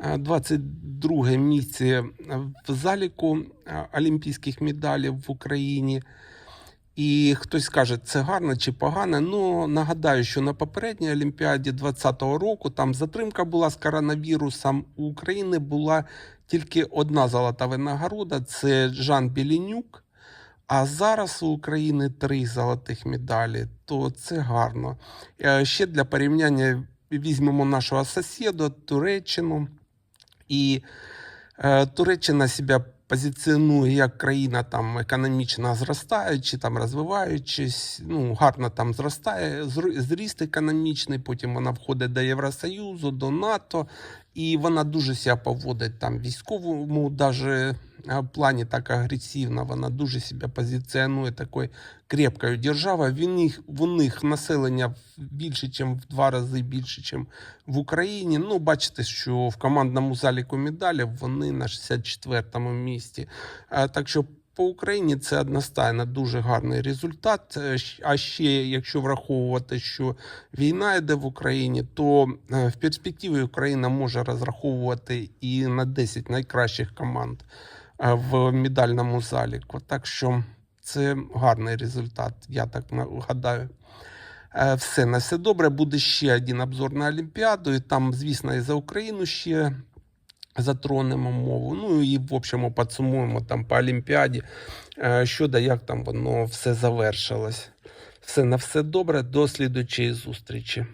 е, 22 місце в заліку е, олімпійських медалів в Україні. І хтось скаже, це гарно чи погано. Ну нагадаю, що на попередній Олімпіаді 2020 року там затримка була з коронавірусом. У України була тільки одна золота винагорода це Жан Білінюк. А зараз у України три золотих медалі, то це гарно. Е, Ще для порівняння візьмемо нашого сусіда Туреччину. І е, Туреччина себе позиціонує як країна там економічно зростаючи, там розвиваючись, ну гарно там зростає, зріст економічний. Потім вона входить до Євросоюзу, до НАТО, і вона дуже себе поводить там військовому, е, плані так агресивно. Вона дуже себе позиціонує такою крепкою державою. В них, в них населення більше, ніж в два рази більше, ніж в Україні. Ну, бачите, що в командному заліку медалів вони на 64-му місці. Е, Так що по Україні це одностайно дуже гарний результат. Е, А ще якщо враховувати, що війна йде в Україні, то е, в перспективі Україна може розраховувати і на 10 найкращих команд е, в медальному заліку. Так що це гарний результат, я так гадаю. Е, Все на все добре. Буде ще один обзор на Олімпіаду. І там, звісно, і за Україну ще затронемо мову. Ну і в общому підсумуємо там по Олімпіаді, е, що да як там воно все завершилось. Все на все добре. До слідучої зустрічі.